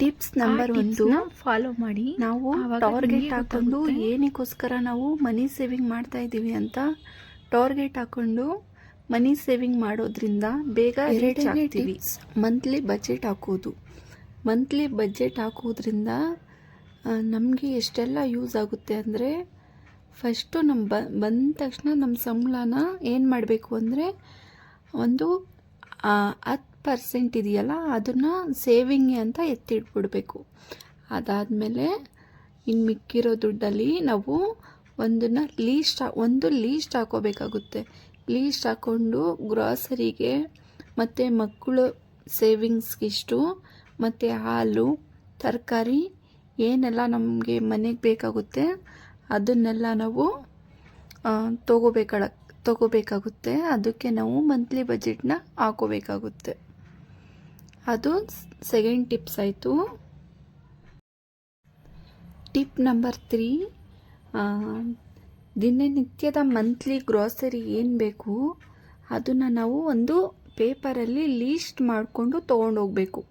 Tips number ಒಂದು. Follow ಮಾಡಿ. ನಾವು ಟಾರ್ಗೆಟ್ ಹಾಕೊಂಡು. ಏನಕ್ಕೋಸ್ಕರ ನಾವು ಮನಿ ಸೇವಿಂಗ್ ಮಾಡ್ತಾ ಇದ್ದೀವಿ ಅಂತ ಟಾರ್ಗೆಟ್ ಹಾಕೊಂಡು ಮನಿ ಸೇವಿಂಗ್ ಮಾಡೋದ್ರಿಂದ ಬೇಗ ರೇಟ್ ಹಾಕ್ತೀವಿ ಮಂತ್ಲಿ ಬಜೆಟ್ ಹಾಕೋದು. ಮಂತ್ಲಿ ಬಜೆಟ್ ಹಾಕೋದ್ರಿಂದ ನಮಗೆ ಎಷ್ಟೆಲ್ಲ ಯೂಸ್ ಆಗುತ್ತೆ ಅಂದರೆ ಫಸ್ಟು ನಮ್ಮ ಬ ಬಂದ ತಕ್ಷಣ ನಮ್ಮ ಸಂಬಳನ ಏನು ಮಾಡಬೇಕು ಅಂದರೆ ಒಂದು ಹತ್ತು ಪರ್ಸೆಂಟ್ ಇದೆಯಲ್ಲ, ಅದನ್ನು ಸೇವಿಂಗ್ ಅಂತ ಎತ್ತಿಟ್ಬಿಡ್ಬೇಕು. ಅದಾದಮೇಲೆ ಇನ್ನು ಮಿಕ್ಕಿರೋ ದುಡ್ಡಲ್ಲಿ ನಾವು ಒಂದನ್ನು ಲೀಸ್ಟ್ ಒಂದು ಲೀಸ್ಟ್ ಹಾಕೋಬೇಕಾಗುತ್ತೆ. ಲೀಸ್ಟ್ ಹಾಕ್ಕೊಂಡು ಗ್ರಾಸರಿಗೆ ಮತ್ತು ಮಕ್ಕಳು ಸೇವಿಂಗ್ಸ್ಗಿಷ್ಟು ಮತ್ತು ಹಾಲು, ತರಕಾರಿ, ಏನೆಲ್ಲ ನಮಗೆ ಮನೆಗೆ ಬೇಕಾಗುತ್ತೆ, ಅದನ್ನೆಲ್ಲ ನಾವು ತಗೋಬೇಕಾಗ ತಗೋಬೇಕಾಗುತ್ತೆ. ಅದಕ್ಕೆ ನಾವು ಮಂತ್ಲಿ ಬಜೆಟ್ನ ಹಾಕೋಬೇಕಾಗುತ್ತೆ. ಅದು ಸೆಕೆಂಡ್ ಟಿಪ್ಸ್ ಆಯಿತು. ಟಿಪ್ ನಂಬರ್ ತ್ರೀ ದಿನನಿತ್ಯದ ಮಂತ್ಲಿ ಗ್ರಾಸರಿ ಏನು ಬೇಕು? ಅದನ್ನು ನಾವು ಒಂದು ಪೇಪರಲ್ಲಿ ಲೀಸ್ಟ್ ಮಾಡಿಕೊಂಡು ತೊಗೊಂಡೋಗ್ಬೇಕು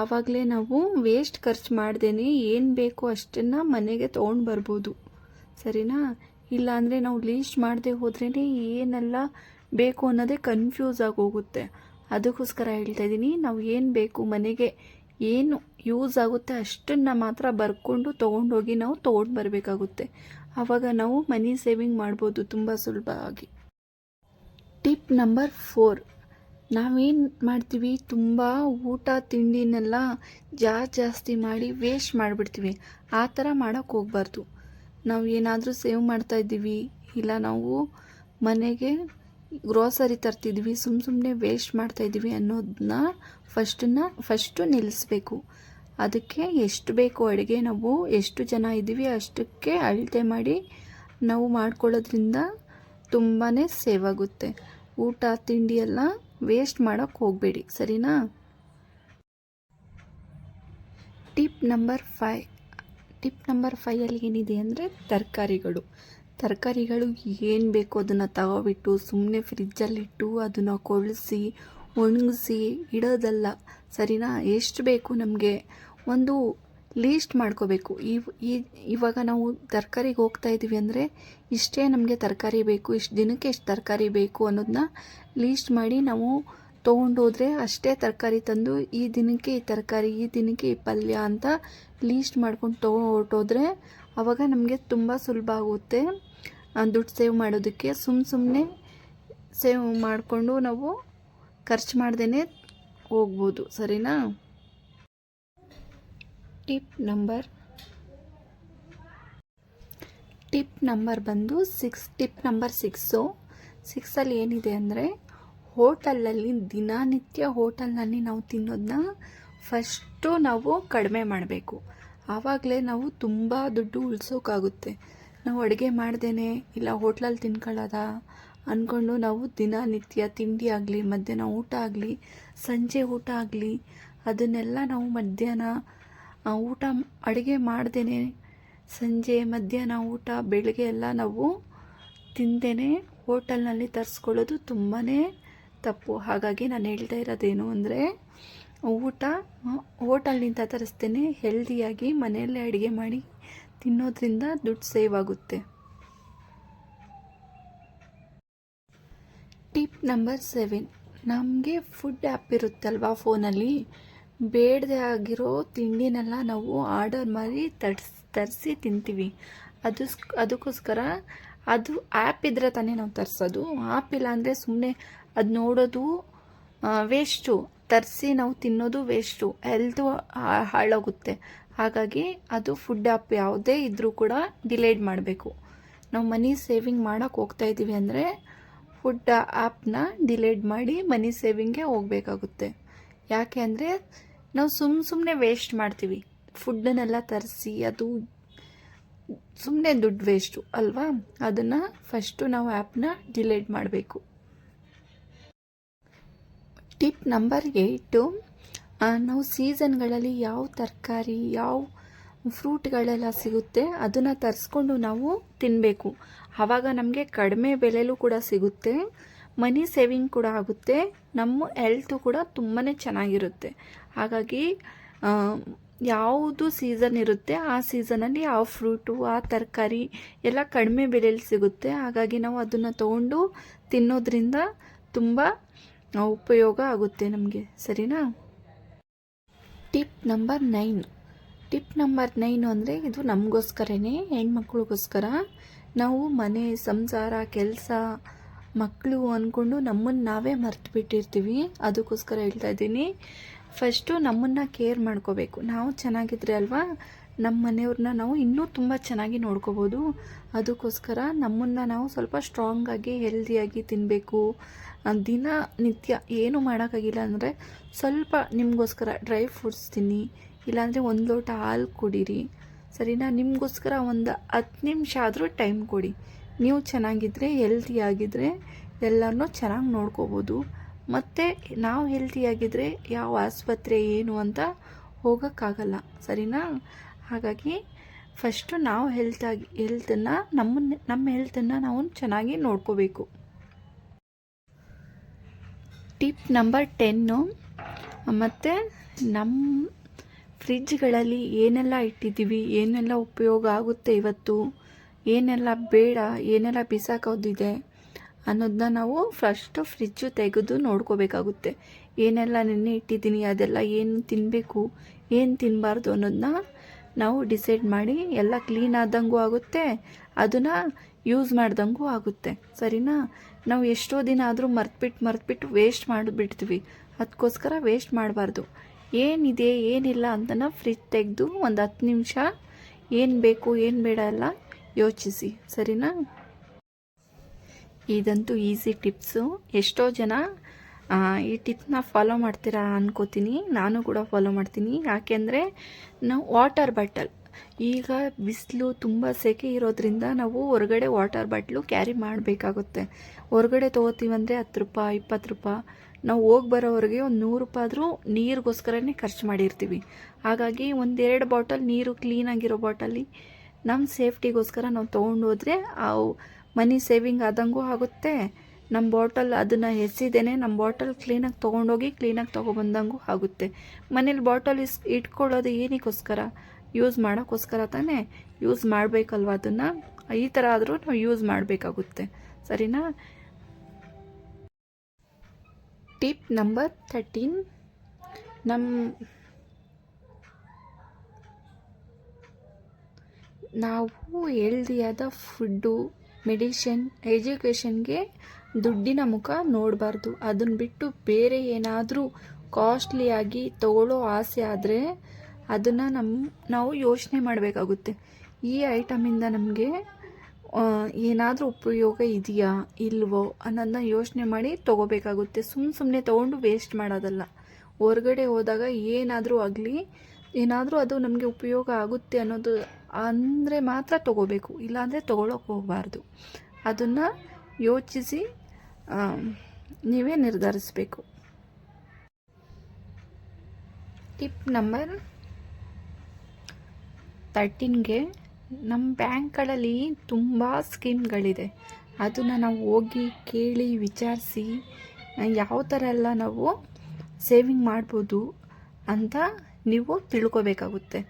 ಆವಾಗಲೇ ನಾವು ವೇಸ್ಟ್ ಖರ್ಚು ಮಾಡ್ದೇನೆ ಏನು ಬೇಕು ಅಷ್ಟನ್ನು ಮನೆಗೆ ತೊಗೊಂಡು ಬರ್ಬೋದು. ಸರಿನಾ? ಇಲ್ಲಾಂದರೆ ನಾವು ಲೀಸ್ಟ್ ಮಾಡದೆ ಹೋದ್ರೇ ಏನೆಲ್ಲ ಬೇಕು ಅನ್ನೋದೇ ಕನ್ಫ್ಯೂಸ್ ಆಗಿ ಹೋಗುತ್ತೆ. ಅದಕ್ಕೋಸ್ಕರ ಹೇಳ್ತಾ ಇದ್ದೀನಿ, ನಾವು ಏನು ಬೇಕು, ಮನೆಗೆ ಏನು ಯೂಸ್ ಆಗುತ್ತೆ ಅಷ್ಟನ್ನು ಮಾತ್ರ ಬರ್ಕೊಂಡು ತೊಗೊಂಡೋಗಿ ನಾವು ತೊಗೊಂಡು ಬರಬೇಕಾಗುತ್ತೆ. ಆವಾಗ ನಾವು ಮನಿ ಸೇವಿಂಗ್ ಮಾಡ್ಬೋದು ತುಂಬ ಸುಲಭವಾಗಿ ಟಿಪ್ ನಂಬರ್ ಫೋರ್ ನಾವೇನು ಮಾಡ್ತೀವಿ, ತುಂಬ ಊಟ ತಿಂಡಿನೆಲ್ಲ ಜಾ ಜಾಸ್ತಿ ಮಾಡಿ ವೇಸ್ಟ್ ಮಾಡಿಬಿಡ್ತೀವಿ. ಆ ಥರ ಮಾಡೋಕ್ಕೆ ಹೋಗ್ಬಾರ್ದು. ನಾವು ಏನಾದರೂ ಸೇವ್ ಮಾಡ್ತಾ ಇದ್ದೀವಿ, ಇಲ್ಲ ನಾವು ಮನೆಗೆ ಗ್ರೋಸರಿ ತರ್ತಿದ್ವಿ ಸುಮ್ಮ ಸುಮ್ಮನೆ ವೇಸ್ಟ್ ಮಾಡ್ತಾ ಇದ್ವಿ ಅನ್ನೋದನ್ನ ಫಸ್ಟನ್ನ ಫಸ್ಟು ನಿಲ್ಲಿಸ್ಬೇಕು ಅದಕ್ಕೆ ಎಷ್ಟು ಬೇಕು ಅಡುಗೆ ನಾವು, ಎಷ್ಟು ಜನ ಇದ್ದೀವಿ ಅಷ್ಟಕ್ಕೆ ಅಳತೆ ಮಾಡಿ ನಾವು ಮಾಡ್ಕೊಳ್ಳೋದ್ರಿಂದ ತುಂಬಾ ಸೇವ್ ಆಗುತ್ತೆ. ಊಟ, ತಿಂಡಿ ಎಲ್ಲ ವೇಸ್ಟ್ ಮಾಡೋಕ್ಕೆ ಹೋಗಬೇಡಿ, ಸರಿನಾ? Tip number five tip number ಫೈಯಲ್ಲಿ ಏನಿದೆ ಅಂದರೆ ತರಕಾರಿಗಳು. ತರಕಾರಿಗಳು ಏನು ಬೇಕೋ ಅದನ್ನು ತಗೋಬಿಟ್ಟು ಸುಮ್ಮನೆ ಫ್ರಿಜ್ಜಲ್ಲಿಟ್ಟು ಅದನ್ನು ಕೊಳಿಸಿ, ಒಣಗಿಸಿ ಇಡೋದಲ್ಲ. ಸರಿನಾ? ಎಷ್ಟು ಬೇಕು ನಮಗೆ? ಒಂದು ಲೀಸ್ಟ್ ಮಾಡ್ಕೋಬೇಕು. ಈ- ಇವಾಗ ನಾವು ತರಕಾರಿಗೆ ಹೋಗ್ತಾ ಇದ್ದೀವಿ ಅಂದರೆ ಇಷ್ಟೇ ನಮಗೆ ತರಕಾರಿ ಬೇಕು, ಇಷ್ಟು ದಿನಕ್ಕೆ ಎಷ್ಟು ತರಕಾರಿ ಬೇಕು ಅನ್ನೋದನ್ನ ಲೀಸ್ಟ್ ಮಾಡಿ ನಾವು ತೊಗೊಂಡೋದ್ರೆ ಅಷ್ಟೇ ತರಕಾರಿ ತಂದು ಈ ದಿನಕ್ಕೆ ಈ ತರಕಾರಿ, ಈ ದಿನಕ್ಕೆ ಈ ಪಲ್ಯ ಅಂತ ಲೀಸ್ಟ್ ಮಾಡ್ಕೊಂಡು ತೊಗೊಂಡು ಹೊರಟೋದ್ರೆ ಆವಾಗ ನಮಗೆ ತುಂಬ ಸುಲಭ ಆಗುತ್ತೆ. ದುಡ್ಡು ಸೇವ್ ಮಾಡೋದಕ್ಕೆ ಸುಮ್ಮ ಸುಮ್ಮನೆ ಸೇವ್ ಮಾಡಿಕೊಂಡು ನಾವು ಖರ್ಚು ಮಾಡ್ದೇ ಹೋಗ್ಬೋದು, ಸರಿನಾ? Tip number. ಟಿಪ್ ನಂಬರ್ ಬಂದು ಸಿಕ್ಸ್, ಟಿಪ್ ನಂಬರ್ ಸಿಕ್ಸು. ಸಿಕ್ಸಲ್ಲಿ ಏನಿದೆ ಅಂದರೆ ಹೋಟಲಲ್ಲಿ ದಿನನಿತ್ಯ ಹೋಟೆಲ್ನಲ್ಲಿ ನಾವು ತಿನ್ನೋದನ್ನ ಫಸ್ಟು ನಾವು ಕಡಿಮೆ ಮಾಡಬೇಕು. ಆವಾಗಲೇ ನಾವು ತುಂಬ ದುಡ್ಡು ಉಳಿಸೋಕ್ಕಾಗುತ್ತೆ ನಾವು ಅಡುಗೆ ಮಾಡ್ದೇನೆ ಇಲ್ಲ ಹೋಟ್ಲಲ್ಲಿ ತಿನ್ಕೊಳ್ಳೋದ? ಅಂದ್ಕೊಂಡು ನಾವು ದಿನನಿತ್ಯ ತಿಂಡಿ ಆಗಲಿ, ಮಧ್ಯಾಹ್ನ ಊಟ ಆಗಲಿ, ಸಂಜೆ ಊಟ ಆಗಲಿ, ಅದನ್ನೆಲ್ಲ ನಾವು ಮಧ್ಯಾಹ್ನ ಊಟ ಅಡುಗೆ ಮಾಡ್ದೇನೆ. ಸಂಜೆ, ಮಧ್ಯಾಹ್ನ ಊಟ, ಬೆಳಗ್ಗೆ ಎಲ್ಲ ನಾವು ತಿಂದೇನೆ. ಹೋಟೆಲ್ನಲ್ಲಿ ತರಿಸ್ಕೊಳ್ಳೋದು ತುಂಬಾ ತಪ್ಪು. ಹಾಗಾಗಿ ನಾನು ಹೇಳ್ತಾ ಇರೋದೇನು ಅಂದರೆ, ಊಟ ಹೋಟೆಲ್ನಿಂದ ತರಿಸ್ತೇನೆ ಹೆಲ್ದಿಯಾಗಿ ಮನೆಯಲ್ಲೇ ಅಡುಗೆ ಮಾಡಿ ತಿನ್ನೋದ್ರಿಂದ ದುಡ್ಡು ಸೇವ್ ಆಗುತ್ತೆ. Tip number seven. ನಮಗೆ ಫುಡ್ ಆ್ಯಪ್ ಇರುತ್ತಲ್ವಾ ಫೋನಲ್ಲಿ? ಬೇಡದೆ ಆಗಿರೋ ತಿಂಡಿನೆಲ್ಲ ನಾವು ಆರ್ಡರ್ ಮಾಡಿ ತರ್ಸ್, ತರಿಸಿ ತಿಂತೀವಿ. ಅದು ಅದಕ್ಕೋಸ್ಕರ ಅದು ಆ್ಯಪ್ ಇದ್ದರೆ ತಾನೇ ನಾವು ತರಿಸೋದು. ಆ್ಯಪ್ ಇಲ್ಲ ಅಂದರೆ ಸುಮ್ಮನೆ ಅದು ನೋಡೋದು ವೇಸ್ಟು ತರಿಸಿ ನಾವು ತಿನ್ನೋದು ವೇಸ್ಟು ಹೆಲ್ತು ಹಾಳಾಗುತ್ತೆ. ಹಾಗಾಗಿ ಅದು ಫುಡ್ ಆ್ಯಪ್ ಯಾವುದೇ ಇದ್ದರೂ ಕೂಡ ಡಿಲೇಡ್ ಮಾಡಬೇಕು. ನಾವು ಮನಿ ಸೇವಿಂಗ್ ಮಾಡೋಕ್ಕೆ ಹೋಗ್ತಾ ಇದ್ದೀವಿ ಅಂದರೆ ಫುಡ್ ಆ್ಯಪ್ನ ಡಿಲೇಡ್ ಮಾಡಿ ಮನಿ ಸೇವಿಂಗ್ಗೆ ಹೋಗಬೇಕಾಗುತ್ತೆ. ಯಾಕೆ ಅಂದರೆ ನಾವು ಸುಮ್ಮ ಸುಮ್ಮನೆ ವೇಸ್ಟ್ ಮಾಡ್ತೀವಿ. ಫುಡ್ಡನ್ನೆಲ್ಲ ತರಿಸಿ ಅದು ಸುಮ್ಮನೆ ದುಡ್ಡು ವೇಸ್ಟು ಅಲ್ವಾ? ಅದನ್ನು ಫಸ್ಟು ನಾವು ಆ್ಯಪ್ನ ಡಿಲೇಟ್ ಮಾಡಬೇಕು. ಟಿಪ್ ನಂಬರ್ ಏಯ್ಟು ನಾವು ಸೀಸನ್ಗಳಲ್ಲಿ ಯಾವ ತರಕಾರಿ, ಯಾವ ಫ್ರೂಟ್ಗಳೆಲ್ಲ ಸಿಗುತ್ತೆ, ಅದನ್ನು ತರಿಸ್ಕೊಂಡು ನಾವು ತಿನ್ನಬೇಕು ಆವಾಗ ನಮಗೆ ಕಡಿಮೆ ಬೆಲೆಯಲ್ಲೂ ಕೂಡ ಸಿಗುತ್ತೆ, ಮನಿ ಸೇವಿಂಗ್ ಕೂಡ ಆಗುತ್ತೆ, ನಮ್ಮ ಹೆಲ್ತು ಕೂಡ ತುಂಬಾ ಚೆನ್ನಾಗಿರುತ್ತೆ. ಹಾಗಾಗಿ ಯಾವುದು ಸೀಸನ್ ಇರುತ್ತೆ, ಆ ಸೀಸನಲ್ಲಿ ಆ ಫ್ರೂಟು, ಆ ತರಕಾರಿ ಎಲ್ಲ ಕಡಿಮೆ ಬೆಲೆಯಲ್ಲಿ ಸಿಗುತ್ತೆ. ಹಾಗಾಗಿ ನಾವು ಅದನ್ನು ತೊಗೊಂಡು ತಿನ್ನೋದ್ರಿಂದ ತುಂಬ ಉಪಯೋಗ ಆಗುತ್ತೆ ನಮಗೆ. ಸರಿನಾ? Tip number nine. Tip number nine ಅಂದರೆ ಇದು ನಮಗೋಸ್ಕರನೇ, ಹೆಣ್ಮಕ್ಳಿಗೋಸ್ಕರ. ನಾವು ಮನೆ, ಸಂಸಾರ, ಕೆಲಸ ಮಕ್ಕಳು ಅಂದ್ಕೊಂಡು ನಮ್ಮನ್ನು ನಾವೇ ಮರ್ತು ಬಿಟ್ಟಿರ್ತೀವಿ ಅದಕ್ಕೋಸ್ಕರ ಹೇಳ್ತಾ ಇದ್ದೀನಿ. ಫಸ್ಟು ನಮ್ಮನ್ನು ಕೇರ್ ಮಾಡ್ಕೋಬೇಕು. ನಾವು ಚೆನ್ನಾಗಿದ್ರೆ ಅಲ್ವಾ ನಮ್ಮ ಮನೆಯವ್ರನ್ನ ನಾವು ಇನ್ನೂ ತುಂಬ ಚೆನ್ನಾಗಿ ನೋಡ್ಕೋಬೋದು. ಅದಕ್ಕೋಸ್ಕರ ನಮ್ಮನ್ನು ನಾವು ಸ್ವಲ್ಪ ಸ್ಟ್ರಾಂಗಾಗಿ ಹೆಲ್ದಿಯಾಗಿ ತಿನ್ನಬೇಕು ದಿನ ನಿತ್ಯ ಏನು ಮಾಡೋಕ್ಕಾಗಿಲ್ಲ ಅಂದರೆ ಸ್ವಲ್ಪ ನಿಮಗೋಸ್ಕರ ಡ್ರೈ ಫ್ರೂಟ್ಸ್ ತಿನ್ನಿ, ಇಲ್ಲಾಂದರೆ ಒಂದು ಲೋಟ ಹಾಲು ಕುಡೀರಿ. ಸರಿನಾ? ನಿಮಗೋಸ್ಕರ ಒಂದು ಹತ್ತು ನಿಮಿಷ ಆದರೂ ಟೈಮ್ ಕೊಡಿ. ನೀವು ಚೆನ್ನಾಗಿದ್ದರೆ ಹೆಲ್ತಿಯಾಗಿದ್ದರೆ ಎಲ್ಲರನ್ನೂ ಚೆನ್ನಾಗಿ ನೋಡ್ಕೋಬೋದು. ಮತ್ತು ನಾವು ಹೆಲ್ತಿಯಾಗಿದ್ದರೆ ಯಾವ ಆಸ್ಪತ್ರೆ, ಏನು ಅಂತ ಹೋಗೋಕ್ಕಾಗಲ್ಲ. ಸರಿನಾ? ಹಾಗಾಗಿ ಫಸ್ಟು ನಾವು ಹೆಲ್ತಾಗಿ ಹೆಲ್ತನ್ನು ನಮ್ಮನ್ನ, ನಮ್ಮ ಹೆಲ್ತನ್ನು ನಾವು ಚೆನ್ನಾಗಿ ನೋಡ್ಕೋಬೇಕು. Tip number ten. ಮತ್ತು ನಮ್ಮ ಫ್ರಿಜ್ಗಳಲ್ಲಿ ಏನೆಲ್ಲ ಇಟ್ಟಿದ್ದೀವಿ, ಏನೆಲ್ಲ ಉಪಯೋಗ ಆಗುತ್ತೆ ಇವತ್ತು, ಏನೆಲ್ಲ ಬೇಡ, ಏನೆಲ್ಲ ಬಿಸಾಕೋದಿದೆ ಅನ್ನೋದನ್ನ ನಾವು ಫಸ್ಟು ಫ್ರಿಜ್ಜು ತೆಗೆದು ನೋಡ್ಕೋಬೇಕಾಗುತ್ತೆ. ಏನೆಲ್ಲ ನೆನ್ನೆ ಇಟ್ಟಿದ್ದೀನಿ, ಅದೆಲ್ಲ ಏನು ತಿನ್ನಬೇಕು ಏನು ತಿನ್ನಬಾರ್ದು ಅನ್ನೋದನ್ನ ನಾವು ಡಿಸೈಡ್ ಮಾಡಿ ಎಲ್ಲ ಕ್ಲೀನ್ ಆದಂಗೂ ಆಗುತ್ತೆ, ಅದನ್ನು ಯೂಸ್ ಮಾಡ್ದಂಗೂ ಆಗುತ್ತೆ. ಸರಿನಾ? ನಾವು ಎಷ್ಟೋ ದಿನ ಆದರೂ ಮರ್ತ್ಬಿಟ್ಟು ಮರ್ತ್ಬಿಟ್ಟು ವೇಸ್ಟ್ ಮಾಡಿಬಿಡ್ತೀವಿ. ಅದಕ್ಕೋಸ್ಕರ ವೇಸ್ಟ್ ಮಾಡಬಾರ್ದು. ಏನಿದೆ, ಏನಿಲ್ಲ ಅಂತನ ಫ್ರಿಜ್ ತೆಗೆದು ಒಂದು ಹತ್ತು ನಿಮಿಷ ಏನು ಬೇಕು, ಏನು ಬೇಡ ಎಲ್ಲ ಯೋಚಿಸಿ. ಸರಿನಾ? ಇದಂತೂ ಈಸಿ ಟಿಪ್ಸು ಎಷ್ಟೋ ಜನ ಈ ಟಿಪ್ನ ಫಾಲೋ ಮಾಡ್ತೀರಾ ಅನ್ಕೋತೀನಿ. ನಾನು ಕೂಡ ಫಾಲೋ ಮಾಡ್ತೀನಿ. ಯಾಕೆಂದರೆ ನಾವು ವಾಟರ್ ಬಾಟಲ್ ಈಗ ಬಿಸಿಲು ತುಂಬ ಸೆಕೆ ಇರೋದ್ರಿಂದ ನಾವು ಹೊರಗಡೆ ವಾಟರ್ ಬಾಟ್ಲು ಕ್ಯಾರಿ ಮಾಡಬೇಕಾಗುತ್ತೆ. ಹೊರಗಡೆ ತೊಗೋತೀವಂದರೆ ಹತ್ತು ರೂಪಾಯಿ, ಇಪ್ಪತ್ತು ರೂಪಾಯಿ. ನಾವು ಹೋಗಿ ಬರೋವರೆಗೆ ಒಂದು ನೂರು ರೂಪಾಯಿ ಆದರೂ ನೀರಿಗೋಸ್ಕರನೇ ಖರ್ಚು ಮಾಡಿರ್ತೀವಿ. ಹಾಗಾಗಿ ಒಂದೆರಡು ಬಾಟಲ್ ನೀರು ಕ್ಲೀನಾಗಿರೋ ಬಾಟಲಿ ನಮ್ಮ ಸೇಫ್ಟಿಗೋಸ್ಕರ ನಾವು ತೊಗೊಂಡು ಹೋದರೆ ಆ ಮನಿ ಸೇವಿಂಗ್ ಆದಂಗೂ ಆಗುತ್ತೆ. ನಮ್ಮ ಬಾಟಲ್ ಅದನ್ನು ಎಸಿದೇನೆ ನಮ್ಮ ಬಾಟಲ್ ಕ್ಲೀನಾಗಿ ತೊಗೊಂಡೋಗಿ ಕ್ಲೀನಾಗಿ ತೊಗೊಬಂದಂಗೂ ಆಗುತ್ತೆ. ಮನೇಲಿ ಬಾಟಲ್ ಇಸ್, ಇಟ್ಕೊಳ್ಳೋದು ಏನಕ್ಕೋಸ್ಕರ ಯೂಸ್ ಮಾಡೋಕ್ಕೋಸ್ಕರ ತಾನೇ? ಯೂಸ್ ಮಾಡಬೇಕಲ್ವ ಅದನ್ನು? ಈ ಥರ ಆದರೂ ನಾವು ಯೂಸ್ ಮಾಡಬೇಕಾಗುತ್ತೆ. ಸರಿನಾ? ಟಿಪ್ ನಂಬರ್ ಥರ್ಟೀನ್ ನಮ್ಮ ನಾವು ಹೆಲ್ದಿಯಾದ ಫುಡ್ಡು ಮೆಡಿಷನ್ ಎಜುಕೇಷನ್ಗೆ ದುಡ್ಡಿನ ಮುಖ ನೋಡಬಾರ್ದು. ಅದನ್ನು ಬಿಟ್ಟು ಬೇರೆ ಏನಾದರೂ ಕಾಸ್ಟ್ಲಿಯಾಗಿ ತಗೊಳ್ಳೋ ಆಸೆ ಆದರೆ ಅದನ್ನು ನಮ್ಮ ನಾವು ಯೋಚನೆ ಮಾಡಬೇಕಾಗುತ್ತೆ. ಈ ಐಟಮಿಂದ ನಮಗೆ ಏನಾದರೂ ಉಪಯೋಗ ಇದೆಯಾ, ಇಲ್ವೋ ಅನ್ನೋದನ್ನ ಯೋಚನೆ ಮಾಡಿ ತೊಗೋಬೇಕಾಗುತ್ತೆ. ಸುಮ್ಮ ಸುಮ್ಮನೆ ತೊಗೊಂಡು ವೇಸ್ಟ್ ಮಾಡೋದಲ್ಲ. ಹೊರಗಡೆ ಹೋದಾಗ ಏನಾದರೂ ಆಗಲಿ ಏನಾದರೂ ಅದು ನಮಗೆ ಉಪಯೋಗ ಆಗುತ್ತೆ ಅನ್ನೋದು ಅಂದರೆ ಮಾತ್ರ ತೊಗೋಬೇಕು, ಇಲ್ಲಾಂದರೆ ತೊಗೊಳಕ್ಕೆ ಹೋಗಬಾರ್ದು. ಅದನ್ನು ಯೋಚಿಸಿ ನೀವೇ ನಿರ್ಧರಿಸಬೇಕು. ಟಿಪ್ ನಂಬರ್ ತರ್ಟೀನ್ಗೆ ನಮ್ಮ ಬ್ಯಾಂಕ್ಗಳಲ್ಲಿ ತುಂಬ ಸ್ಕೀಮ್ಗಳಿದೆ. ಅದನ್ನು ನಾವು ಹೋಗಿ ಕೇಳಿ ವಿಚಾರಿಸಿ ಯಾವ ಥರ ಎಲ್ಲ ನಾವು ಸೇವಿಂಗ್ ಮಾಡ್ಬೋದು ಅಂತ ನೀವು ತಿಳ್ಕೊಬೇಕಾಗುತ್ತೆ.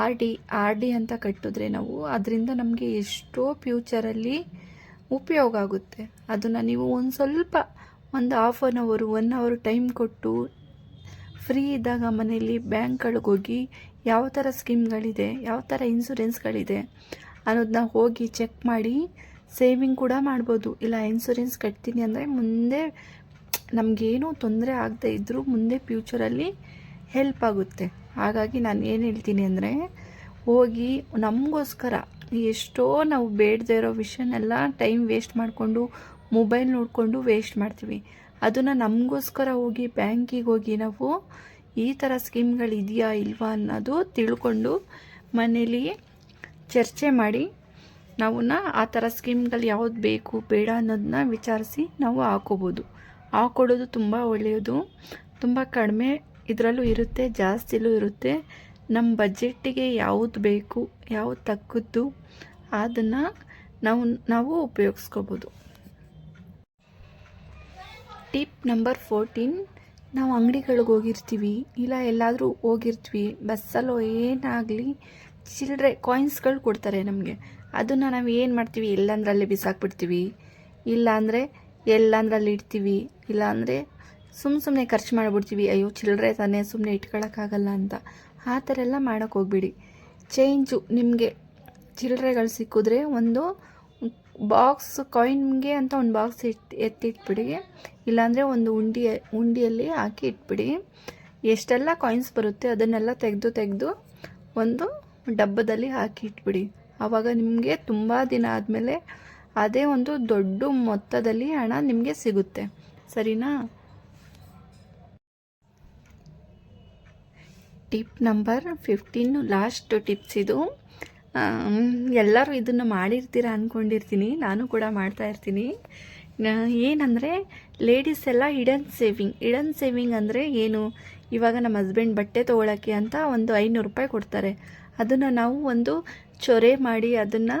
ಆರ್ ಡಿ ಆರ್ ಡಿ ಅಂತ ಕಟ್ಟಿದ್ರೆ ನಾವು ಅದರಿಂದ ನಮಗೆ ಎಷ್ಟೋ ಫ್ಯೂಚರಲ್ಲಿ ಉಪಯೋಗ ಆಗುತ್ತೆ. ಅದನ್ನು ನೀವು ಒಂದು ಸ್ವಲ್ಪ ಒಂದು half an hour one hour time ಕೊಟ್ಟು ಫ್ರೀ ಇದ್ದಾಗ ಮನೆಯಲ್ಲಿ ಬ್ಯಾಂಕ್ಗಳಿಗೆ ಹೋಗಿ ಯಾವ ಥರ ಸ್ಕೀಮ್ಗಳಿದೆ ಯಾವ ಥರ ಇನ್ಸೂರೆನ್ಸ್ಗಳಿದೆ ಅನ್ನೋದನ್ನ ಹೋಗಿ ಚೆಕ್ ಮಾಡಿ ಸೇವಿಂಗ್ ಕೂಡ ಮಾಡ್ಬೋದು. ಇಲ್ಲ ಇನ್ಸೂರೆನ್ಸ್ ಕಟ್ತೀನಿ ಅಂದರೆ ಮುಂದೆ ನಮಗೇನು ತೊಂದರೆ ಆಗದೆ ಇದ್ದರೂ ಮುಂದೆ ಫ್ಯೂಚರಲ್ಲಿ ಹೆಲ್ಪ್ ಆಗುತ್ತೆ. ಹಾಗಾಗಿ ನಾನು ಏನು ಹೇಳ್ತೀನಿ ಅಂದರೆ, ಹೋಗಿ ನಮಗೋಸ್ಕರ ಎಷ್ಟೋ ನಾವು ಬೇಡದೇ ಇರೋ ವಿಷಯನೆಲ್ಲ ಟೈಮ್ ವೇಸ್ಟ್ ಮಾಡಿಕೊಂಡು ಮೊಬೈಲ್ ನೋಡಿಕೊಂಡು ವೇಸ್ಟ್ ಮಾಡ್ತೀವಿ. ಅದನ್ನು ನಮಗೋಸ್ಕರ ಹೋಗಿ ಬ್ಯಾಂಕಿಗೆ ಹೋಗಿ ನಾವು ಈ ಥರ ಸ್ಕೀಮ್ಗಳಿದೆಯಾ ಇಲ್ವಾ ಅನ್ನೋದು ತಿಳ್ಕೊಂಡು ಮನೇಲಿ ಚರ್ಚೆ ಮಾಡಿ, ನಾವನ್ನ ಆ ಥರ ಸ್ಕೀಮ್ಗಳು ಯಾವ್ದು ಬೇಕು, ಬೇಡ ಅನ್ನೋದನ್ನ ವಿಚಾರಿಸಿ ನಾವು ಹಾಕೋಬೋದು. ಹಾಕೊಡೋದು ತುಂಬ ಒಳ್ಳೆಯದು. ತುಂಬ ಕಡಿಮೆ ಇದರಲ್ಲೂ ಇರುತ್ತೆ, ಜಾಸ್ತಿಲೂ ಇರುತ್ತೆ. ನಮ್ಮ ಬಜೆಟ್ಟಿಗೆ ಯಾವುದು ಬೇಕು, ಯಾವುದು ತಕ್ಕದ್ದು ಅದನ್ನು ನಾವು ನಾವು ಉಪಯೋಗಿಸ್ಕೋಬೋದು. ಟಿಪ್ ನಂಬರ್ ಫೋರ್ಟೀನ್ ನಾವು ಅಂಗಡಿಗಳಿಗೆ ಹೋಗಿರ್ತೀವಿ, ಇಲ್ಲ ಎಲ್ಲಾದರೂ ಹೋಗಿರ್ತೀವಿ, ಬಸ್ಸಲ್ಲೋ ಏನಾಗಲಿ ಚಿಲ್ಲರೆ ಕಾಯಿನ್ಸ್ಗಳು ಕೊಡ್ತಾರೆ ನಮಗೆ. ಅದನ್ನು ನಾವು ಏನು ಮಾಡ್ತೀವಿ, ಎಲ್ಲಂದ್ರಲ್ಲಿ ಬಿಸಾಕ್ಬಿಡ್ತೀವಿ. ಇಲ್ಲಾಂದರೆ ಎಲ್ಲಂದ್ರಲ್ಲಿ ಇಡ್ತೀವಿ, ಇಲ್ಲಾಂದರೆ ಸುಮ್ಮ ಸುಮ್ಮನೆ ಖರ್ಚು ಮಾಡಿಬಿಡ್ತೀವಿ. ಅಯ್ಯೋ ಚಿಲ್ಲರೆ ತಾನೇ ಸುಮ್ಮನೆ ಇಟ್ಕೊಳಕ್ಕಾಗಲ್ಲ ಅಂತ. ಆ ಥರ ಎಲ್ಲ ಮಾಡೋಕ್ಕೆ ಹೋಗ್ಬೇಡಿ. ಚೇಂಜು ನಿಮಗೆ ಚಿಲ್ಲರೆಗಳು ಸಿಕ್ಕಿದ್ರೆ ಒಂದು ಬಾಕ್ಸ್ ಕಾಯಿನ್ಗೆ ಅಂತ ಒಂದು ಬಾಕ್ಸ್ ಇಟ್ಟು ಎತ್ತಿಟ್ಬಿಡಿ. ಇಲ್ಲಾಂದರೆ ಒಂದು ಉಂಡಿ, ಉಂಡಿಯಲ್ಲಿ ಹಾಕಿ ಇಟ್ಬಿಡಿ. ಎಷ್ಟೆಲ್ಲ ಕಾಯಿನ್ಸ್ ಬರುತ್ತೆ ಅದನ್ನೆಲ್ಲ ತೆಗೆದು ತೆಗೆದು ಒಂದು ಡಬ್ಬದಲ್ಲಿ ಹಾಕಿ ಇಟ್ಬಿಡಿ. ಆವಾಗ ನಿಮಗೆ ತುಂಬ ದಿನ ಆದಮೇಲೆ ಅದೇ ಒಂದು ದೊಡ್ಡ ಮೊತ್ತದಲ್ಲಿ ಹಣ ನಿಮಗೆ ಸಿಗುತ್ತೆ. ಸರಿನಾ? Tip number fifteen, last tips ಇದು. ಎಲ್ಲರೂ ಇದನ್ನು ಮಾಡಿರ್ತೀರ ಅಂದ್ಕೊಂಡಿರ್ತೀನಿ ನಾನು ಕೂಡ ಮಾಡ್ತಾ ಇರ್ತೀನಿ. ಏನಂದರೆ ಲೇಡೀಸ್ ಎಲ್ಲ ಹಿಡನ್ ಸೇವಿಂಗ್ ಹಿಡನ್ ಸೇವಿಂಗ್ ಅಂದರೆ ಏನು? ಇವಾಗ ನಮ್ಮ ಹಸ್ಬೆಂಡ್ ಬಟ್ಟೆ ತೊಗೊಳಕ್ಕೆ ಅಂತ ಒಂದು ಐನೂರು ರೂಪಾಯಿ ಕೊಡ್ತಾರೆ. ಅದನ್ನು ನಾವು ಒಂದು ಚೊರೆ ಮಾಡಿ ಅದನ್ನು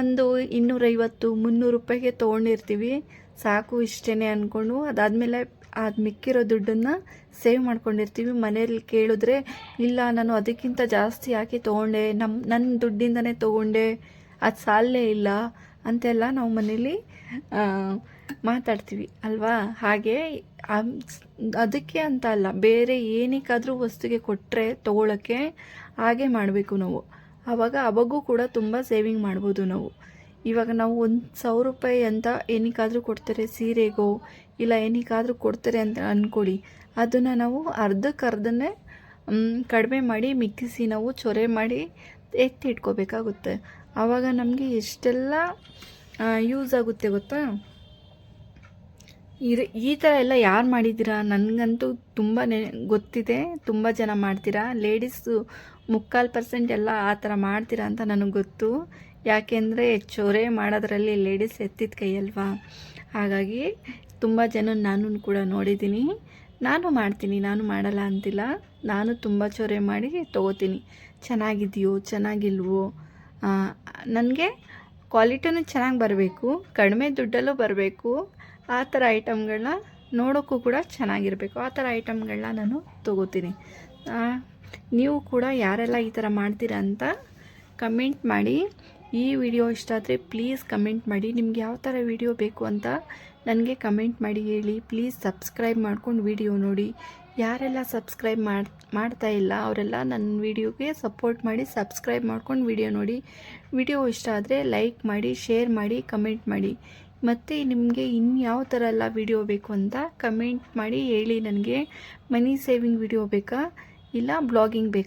ಒಂದು ಇನ್ನೂರೈವತ್ತು, ಮುನ್ನೂರು ರೂಪಾಯಿಗೆ ತೊಗೊಂಡಿರ್ತೀವಿ. ಸಾಕು ಇಷ್ಟೇ ಅಂದ್ಕೊಂಡು ಅದಾದಮೇಲೆ ಅದು ಮಿಕ್ಕಿರೋ ದುಡ್ಡನ್ನು ಸೇವ್ ಮಾಡ್ಕೊಂಡಿರ್ತೀವಿ. ಮನೇಲಿ ಕೇಳಿದ್ರೆ, ಇಲ್ಲ, ನಾನು ಅದಕ್ಕಿಂತ ಜಾಸ್ತಿ ಹಾಕಿ ತೊಗೊಂಡೆ? ನಮ್ಮ ನನ್ನ ದುಡ್ಡಿಂದನೇ ತೊಗೊಂಡೆ. ಅದು ಸಾಲೇ ಇಲ್ಲ. ಅಂತೆಲ್ಲ ನಾವು ಮನೇಲಿ ಮಾತಾಡ್ತೀವಿ, ಅಲ್ವಾ? ಹಾಗೆ ಅದಕ್ಕೆ ಅಂತ ಅಲ್ಲ, ಬೇರೆ ಏನಕ್ಕಾದರೂ ವಸ್ತುಗೆ ಕೊಟ್ಟರೆ ತೊಗೊಳಕ್ಕೆ ಹಾಗೆ ಮಾಡಬೇಕು ನಾವು. ಆವಾಗ ಅವಾಗೂ ಕೂಡ ತುಂಬ ಸೇವಿಂಗ್ ಮಾಡ್ಬೋದು ನಾವು. ಇವಾಗ ನಾವು ಒಂದು ಸಾವಿರ ರೂಪಾಯಿ ಅಂತ ಏನಕ್ಕಾದರೂ ಕೊಡ್ತಾರೆ, ಸೀರೆಗೋ ಇಲ್ಲ ಏನಕ್ಕಾದರೂ ಕೊಡ್ತಾರೆ ಅಂತ ಅಂದ್ಕೊಳ್ಳಿ ಅದನ್ನು ನಾವು ಅರ್ಧಕ್ಕೆ ಅರ್ಧನೇ ಕಡಿಮೆ ಮಾಡಿ ಮಿಕ್ಕಿಸಿ ನಾವು ಚೊರೆ ಮಾಡಿ ಎತ್ತಿ ಇಟ್ಕೋಬೇಕಾಗುತ್ತೆ. ಆವಾಗ ನಮಗೆ ಎಷ್ಟೆಲ್ಲ ಯೂಸ್ ಆಗುತ್ತೆ ಗೊತ್ತಾ? ಇದು ಈ ಥರ ಎಲ್ಲ ಯಾರು ಮಾಡಿದ್ದೀರಾ? ನನಗಂತೂ ತುಂಬ ಗೊತ್ತಿದೆ, ತುಂಬ ಜನ ಮಾಡ್ತೀರಾ. ಲೇಡೀಸು ಮುಕ್ಕಾಲು ಪರ್ಸೆಂಟ್ ಎಲ್ಲ ಆ ಥರ ಮಾಡ್ತೀರಾ ಅಂತ ನನಗೆ ಗೊತ್ತು. ಯಾಕೆಂದರೆ ಚೊರೆ ಮಾಡೋದ್ರಲ್ಲಿ ಲೇಡೀಸ್ ಎತ್ತಿದ ಕೈ ಅಲ್ವಾ? ಹಾಗಾಗಿ ತುಂಬ ಜನ ನಾನು ಕೂಡ ನೋಡಿದ್ದೀನಿ ನಾನು ಮಾಡ್ತೀನಿ, ನಾನು ಮಾಡಲ್ಲ ಅಂತಿಲ್ಲ. ನಾನು ತುಂಬ ಚೊರೆ ಮಾಡಿ ತೊಗೋತೀನಿ. ಚೆನ್ನಾಗಿದೆಯೋ, ಚೆನ್ನಾಗಿಲ್ವೋ? ನನಗೆ ಕ್ವಾಲಿಟಿನೂ ಚೆನ್ನಾಗಿ ಬರಬೇಕು, ಕಡಿಮೆ ದುಡ್ಡಲ್ಲೂ ಬರಬೇಕು. ಆ ಥರ ಐಟಮ್ಗಳನ್ನ ನೋಡೋಕ್ಕೂ ಕೂಡ ಚೆನ್ನಾಗಿರಬೇಕು. ಆ ಥರ ಐಟಮ್ಗಳನ್ನ ನಾನು ತೊಗೋತೀನಿ. ನೀವು ಕೂಡ ಯಾರೆಲ್ಲ ಈ ಥರ ಮಾಡ್ತೀರಾ ಅಂತ ಕಮೆಂಟ್ ಮಾಡಿ. ಈ ವಿಡಿಯೋ ಇಷ್ಟ ಆದರೆ ಪ್ಲೀಸ್ ಕಮೆಂಟ್ ಮಾಡಿ. ನಿಮ್ಗೆ ಯಾವ ಥರ ವಿಡಿಯೋ ಬೇಕು ಅಂತ ನನಗೆ ಕಮೆಂಟ್ ಮಾಡಿ ಹೇಳಿ. ಪ್ಲೀಸ್ ಸಬ್ಸ್ಕ್ರೈಬ್ ಮಾಡ್ಕೊಂಡು ವಿಡಿಯೋ ನೋಡಿ. ಯಾರೆಲ್ಲ ಸಬ್ಸ್ಕ್ರೈಬ್ ಮಾಡಿ, ಮಾಡ್ತಾ ಇಲ್ಲ, ಅವರೆಲ್ಲ ನನ್ನ ವಿಡಿಯೋಗೆ ಸಪೋರ್ಟ್ ಮಾಡಿ ಸಬ್ಸ್ಕ್ರೈಬ್ ಮಾಡ್ಕೊಂಡು ವಿಡಿಯೋ ನೋಡಿ. ವಿಡಿಯೋ ಇಷ್ಟ ಆದರೆ ಲೈಕ್ ಮಾಡಿ ಶೇರ್ ಮಾಡಿ ಕಮೆಂಟ್ ಮಾಡಿ. ಮತ್ತು ನಿಮಗೆ ಇನ್ಯಾವ ಥರ ಎಲ್ಲ ವಿಡಿಯೋ ಬೇಕು ಅಂತ ಕಮೆಂಟ್ ಮಾಡಿ ಹೇಳಿ. ನನಗೆ ಮನಿ ಸೇವಿಂಗ್ ವಿಡಿಯೋ ಬೇಕಾ? ಇಲ್ಲ ಬ್ಲಾಗಿಂಗ್ ಬೇಕಾ?